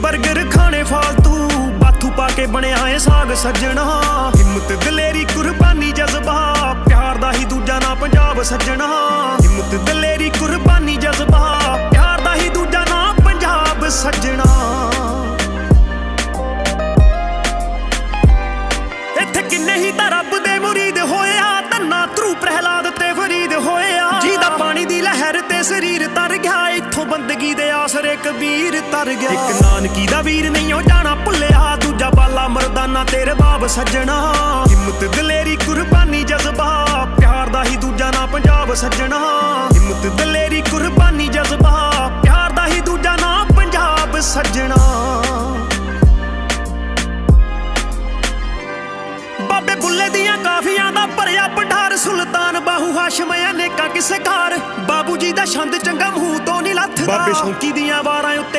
버ਗਰ ਖਾਣੇ ਫਾਲਤੂ। ਬਾਥੂ ਪਾ ਕੇ ਬਣਿਆ ਏ ਸਾਗ ਸੱਜਣਾ। ਹਿੰਮਤ ਦਲੇਰੀ, ਕੁਰਬਾਨੀ, ਜਜ਼ਬਾ। ਪਿਆਰ ਦਾ ਹੀ ਦੂਜਾ ਨਾਂ ਪੰਜਾਬ ਸੱਜਣਾ। ਹਿੰਮਤ ਦਲੇਰੀ, ਕੁਰਬਾਨੀ, ਜਜ਼ਬਾ। ਪਿਆਰ ਦਾ ਹੀ ਦੂਜਾ ਨਾਂ ਪੰਜਾਬ ਸੱਜਣਾ। ਇੱਥੇ ਕਿੰਨੇ ਹੀ ਤਾਂ ਰੱਬ ਦੇ ਮੁਰੀਦ ਹੋਏ ਆ। ਧੰਨਾ ਧਰੂ ਪ੍ਰਹਿਲਾਦ ਤੇ ਫਰੀਦ ਹੋਇਆ ਜਿਹਦਾ ਪਾਣੀ ਦੀ ਲਹਿਰ ਤੇ ਸਰੀਰ ਤਰ ਗਿਆ। ਇੱਥੋਂ ਬੰਦਗੀ ਦੇ ਆਸਰੇ ਕਬੀਰ ਤਰ ਗਿਆ। ਇੱਕ ਨਾਨਕੀ ਦਾ ਵੀਰ ਨਹੀਂ ਉਹ ਜਾਣਾ ਭੁੱਲਿਆ। ਦੂਜਾ ਬਾਲਾ ਮਰਦਾਨਾ ਤੇਰੇ ਬਾਬ ਸੱਜਣਾ। ਹਿੰਮਤ ਦਲੇਰੀ ਕੁਰਬਾਨੀ ਜਜ਼ਬਾ। ਪਿਆਰ ਦਾ ਹੀ ਦੂਜਾ ਨਾ ਪੰਜਾਬ ਸੱਜਣਾ। ਹਿੰਮਤ ਦਲੇਰੀ ਕੁਰਬਾਨੀ ਜਜ਼ਬਾ। ਪਿਆਰ ਦਾ ਹੀ ਦੂਜਾ ਨਾਂ ਪੰਜਾਬ ਸੱਜਣਾ। ਬਾਬੇ ਬੁੱਲੇ ਦੀਆਂ ਕਾਫੀਆਂ ਦਾ ਭਰਿਆ ਭੰਡਾਰ ਸੁਲਤਾਨ ਬਾਹੂ ਹਾਸ਼ਮ ਅਨੇਕਾਂ ਕਿਸੇ ਘਰ? ਬਾਬੂ ਜੀ ਦਾ ਛੰਦ ਚੰਗਾ ਮੂੰਹ ਬਾਬੇ ਸ਼ੌਂਕੀ ਦੀਆਂ ਵਾਰਾਂ ਉੱਤੇ